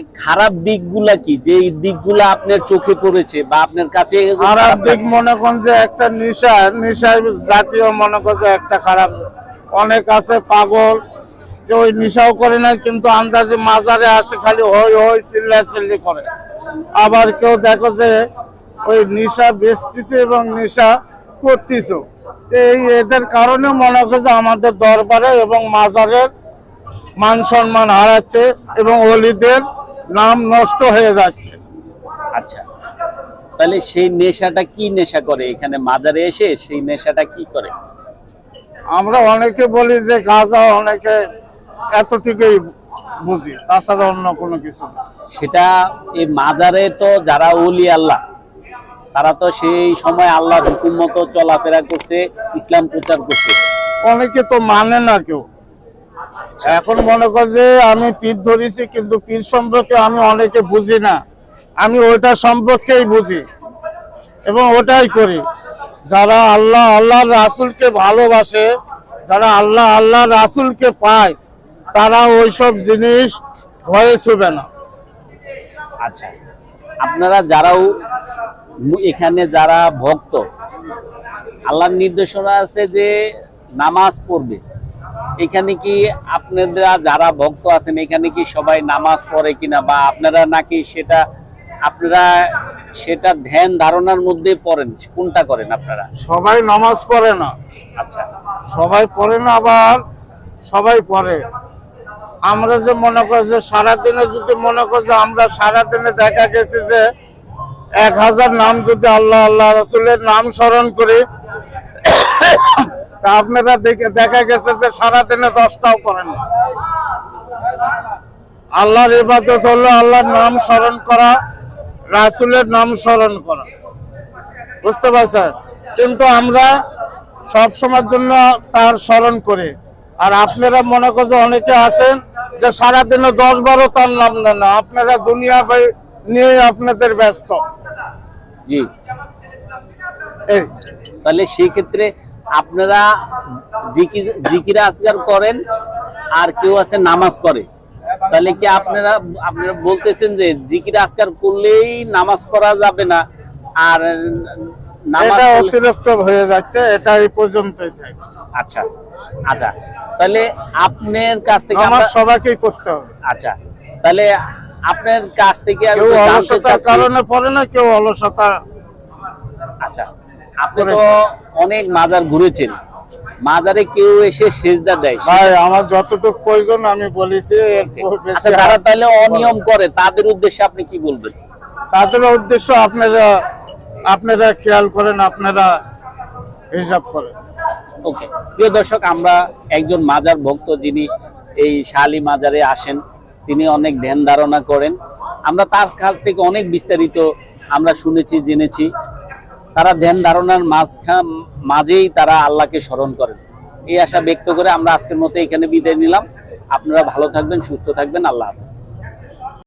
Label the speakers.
Speaker 1: মানে খারাপ দিকগুলা কি? যে এই দিকগুলা আপনার চোখে পড়েছে বা আপনার কাছে
Speaker 2: খারাপ দিক মনে করেন যে একটা নেশা নেশা জাতীয় মনে করেন যে একটা খারাপ। অনেক আছে পাগল যে ওই নেশাও করে না কিন্তু আন্দাজে মাজারে আসে খালি হই হই চিল্লা চিল্লি করে। আবার কেউ দেখো যে ওই নেশা বেচতেছে এবং নেশা করতেছে। এই এদের কারণে মনে করে যে আমাদের দরবারে এবং মাজারের মান সম্মান হারাচ্ছে এবং অলিদের নাম নষ্ট হয়ে যাচ্ছে।
Speaker 1: আচ্ছা তাহলে সেই নেশাটা কি নেশা করে? এখানে মাজারে এসে সেই নেশাটা কি করে?
Speaker 2: আমরা অনেকে বলি যে গাঁজা অনেকে এতটুকুই বুঝি তাছাড়া অন্য কোনো কিছু
Speaker 1: সেটা এই মাজারে তো যারা ওলি আল্লাহ তারা তো সেই সময় আল্লাহর হুকুম মতো চলাফেরা করছে ইসলাম প্রচার করছে।
Speaker 2: অনেকে তো মানে না কেউ। এখন মনে কর যে আমি পীর ধরেছি, কিন্তু পীর সম্পর্কে আমি অনেকে বুঝি না। আমি ওইটা সম্পর্কেই বুঝি এবং ওটাই করি। যারা আল্লাহ আল্লাহ রাসুলকে ভালোবাসে, যারা আল্লাহ আল্লাহ রাসুলকে পায়, তারা ওইসব জিনিস ভয়ে ছুবে না।
Speaker 1: আচ্ছা আপনারা যারাও এখানে যারা ভক্ত, আল্লাহর নির্দেশনা আছে যে নামাজ পড়বে। এখানে কি আপনারা যারা ভক্ত আছেন এখানে কি সবাই নামাজ পড়ে কিনা বা আপনারা নাকি সেটা আপনারা সেটা ধ্যান ধারণার মধ্যে পড়েন? কোনটা করেন আপনারা?
Speaker 2: সবাই নামাজ পড়ে না।
Speaker 1: আচ্ছা।
Speaker 2: সবাই পড়ে না আবার সবাই পড়ে। আমরা যে মনে করি যে সারাদিনে যদি মনে করি যে আমরা সারাদিনে দেখা গেছে যে এক হাজার নাম যদি আল্লাহ আল্লাহ রসুলের নাম স্মরণ করি আপনারা দেখে দেখা গেছে যে সারাদিনে দশটাও করেন আল্লাহর ইবাদত হলো আল্লাহর নাম স্মরণ করা রাসুলের নাম স্মরণ করা। বুঝতে পারছেন? কিন্তু আমরা সব সময়ের জন্য তার স্মরণ করি। আর আপনারা মনে করেন যে অনেকে আছেন যে সারাদিনে দশ বারো তার নাম নেন না। আপনারা দুনিয়া বাই- নিয়ে আপনাদের ব্যস্ত।
Speaker 1: জি।
Speaker 2: এই।
Speaker 1: তাহলে সেই ক্ষেত্রে আপনারা জিকির জিকিরা আজকার করেন আর কেউ আছে নামাজ করে তাহলে কি আপনারা আপনারা বলতেছেন যে জিকির আজকার করলেই নামাজ পড়া যাবে না? আর
Speaker 2: এটা অতিরিক্ত হয়ে যাচ্ছে এটা এই পর্যন্তই থাকে।
Speaker 1: আচ্ছা আচ্ছা। তাহলে আপনার কাছ থেকে
Speaker 2: আমার সবাইকেই করতে হবে।
Speaker 1: আচ্ছা। তাহলে আপনার কাছ থেকে
Speaker 2: কেউ অলসতার কারণে পড়ে না কেউ অলসতা
Speaker 1: আচ্ছা। আপনি তো অনেক মাজার ঘুরেছেন। মাজারে কেউ এসে সেজদা দেয়।
Speaker 2: ভাই আমার যতটুকু প্রয়োজন আমি বলেছি
Speaker 1: আচ্ছা যারা তাহলে অনিয়ম করে তাদের উদ্দেশ্যে আপনি কি বলবেন?
Speaker 2: তাদের উদ্দেশ্য আপনারা আপনারা খেয়াল করেন আপনারা হিসাব করেন।
Speaker 1: ওকে। প্রিয় দর্শক আমরা একজন মাজার ভক্ত যিনি এই শালি মাজারে আসেন তিনি অনেক ধ্যান ধারণা করেন। আমরা তার কাছ থেকে অনেক বিস্তারিত আমরা শুনেছি জেনেছি। তারা ধ্যান ধারণার মাঝখান মাঝেই তারা আল্লাহকে স্মরণ করেন। এই আশা ব্যক্ত করে আমরা আজকের মতো এখানে বিদায় নিলাম। আপনারা ভালো থাকবেন, সুস্থ থাকবেন। আল্লাহ হাফেজ।